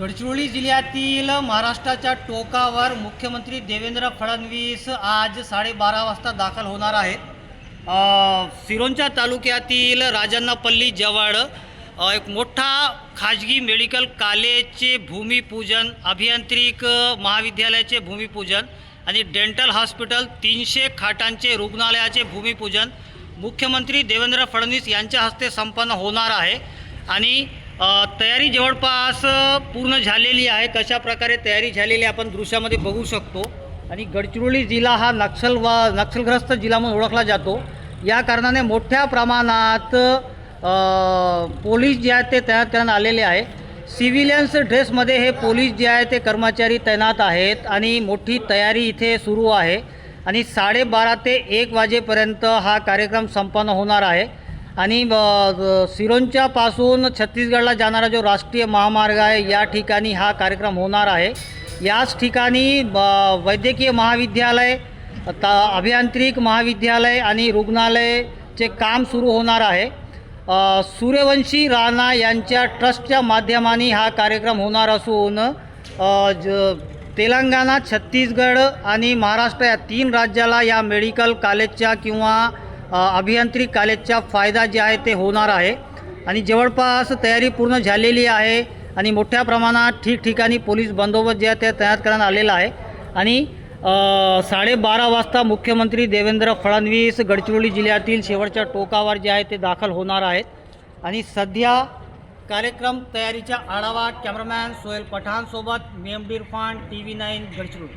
गडचिरोली जिल्ह्यातील महाराष्ट्राच्या टोकावर मुख्यमंत्री देवेंद्र फडणवीस आज साडेबारा वाजता दाखल होणार आहेत. सिरोंच्या सिरोंचा तालुक्यातील राजन्नापल्ली जवळ एक मोठा खाजगी मेडिकल कॉलेजचे भूमिपूजन अभियांत्रिक महाविद्यालयाचे भूमिपूजन आणि डेंटल हॉस्पिटल तीनशे खाटांचे रुग्णालयाचे भूमिपूजन मुख्यमंत्री देवेंद्र फडणवीस यांच्या हस्ते संपन्न होणार आहे. आणि तयारी जवळपास पूर्ण झालेली आहे. कशा प्रकारे तयारी झालेली आपण दृश्यामध्ये बघू शकतो. आणि गडचिरोली जिल्हा हा नक्षल वा नक्षलग्रस्त जिल्हा म्हणून ओळखला जातो. या कारणाने मोठ्या प्रमाणात पोलीस जे आहेत ते तैनात करण्यात आलेले आहे. सिव्हिलियन्स ड्रेसमध्ये हे पोलीस जे आहे ते कर्मचारी तैनात आहेत आणि मोठी तयारी इथे सुरू आहे. आणि साडेबारा ते एक वाजेपर्यंत हा कार्यक्रम संपन्न होणार आहे. आणि ब- पासून छत्तीसगडला जाणारा जो राष्ट्रीय महामार्ग आहे या ठिकाणी हा कार्यक्रम होणार आहे. याच ठिकाणी ब- वैद्यकीय महाविद्यालय ता अभियांत्रिक महाविद्यालय आणि रुग्णालयचे काम सुरू होणार आहे. सूर्यवंशी राणा यांच्या ट्रस्टच्या माध्यमाने हा कार्यक्रम होणार असून ज तेलंगणा छत्तीसगड आणि महाराष्ट्र या तीन राज्याला या मेडिकल कॉलेजच्या किंवा अभियांत्रिक कॉलेजचा फायदा जे आहे ते होणार आहे. आणि जवळपास तयारी पूर्ण झालेली आहे आणि मोठ्या प्रमाणात ठिकठिकाणी पोलीस बंदोबस्त जे आहे ते तयार करण्यात आलेला आहे. आणि साडेबारा वाजता मुख्यमंत्री देवेंद्र फडणवीस गडचिरोली जिल्ह्यातील शेवटच्या टोकावर जे आहे ते दाखल होणार आहेत. आणि सध्या कार्यक्रम तयारीचा आढावा कॅमेरामॅन सोहेल पठाणसोबत मी M T V nine Gadchiroli.